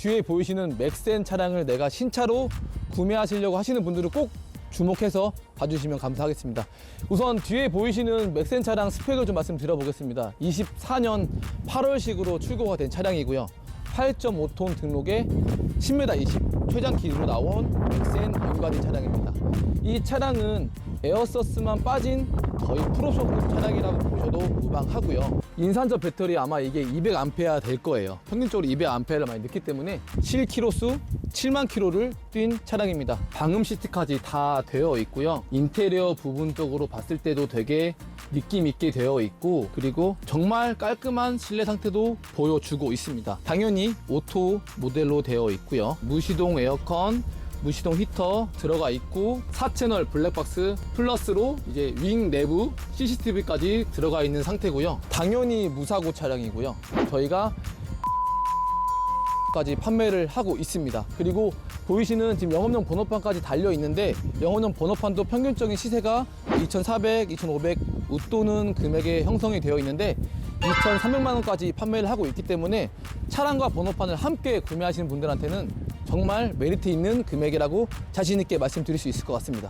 뒤에 보이시는 맥센 차량을 내가 신차로 구매하시려고 하시는 분들은 꼭 주목해서 봐주시면 감사하겠습니다. 우선 뒤에 보이시는 맥센 차량 스펙을 좀 말씀드려보겠습니다. 24년 8월식으로 출고가 된 차량이고요. 8.5톤 등록에 10m 20 최장 기술로 나온 맥센 윤가디 차량입니다. 이 차량은 에어서스만 빠진 거의 프로소급 차량이라고 보셔도 무방하고요. 인산저 배터리 아마 이게 200A 될 거예요. 평균적으로 200A를 많이 넣기 때문에 7km 7만 킬로를 뛴 차량입니다. 방음 시트까지 다 되어 있고요. 인테리어 부분 쪽으로 봤을 때도 되게 느낌 있게 되어 있고 그리고 정말 깔끔한 실내 상태도 보여주고 있습니다. 당연히 오토 모델로 되어 있고요. 무시동 에어컨 무시동 히터 들어가 있고 4채널 블랙박스 플러스로 이제 윙 내부 CCTV까지 들어가 있는 상태고요. 당연히 무사고 차량이고요. 저희가 까지 판매를 하고 있습니다. 그리고 보이시는 지금 영업용 번호판까지 달려 있는데 영업용 번호판도 평균적인 시세가 2,400, 2,500 웃도는 금액에 형성이 되어 있는데 2,300만 원까지 판매를 하고 있기 때문에 차량과 번호판을 함께 구매하시는 분들한테는 정말 메리트 있는 금액이라고 자신 있게 말씀드릴 수 있을 것 같습니다.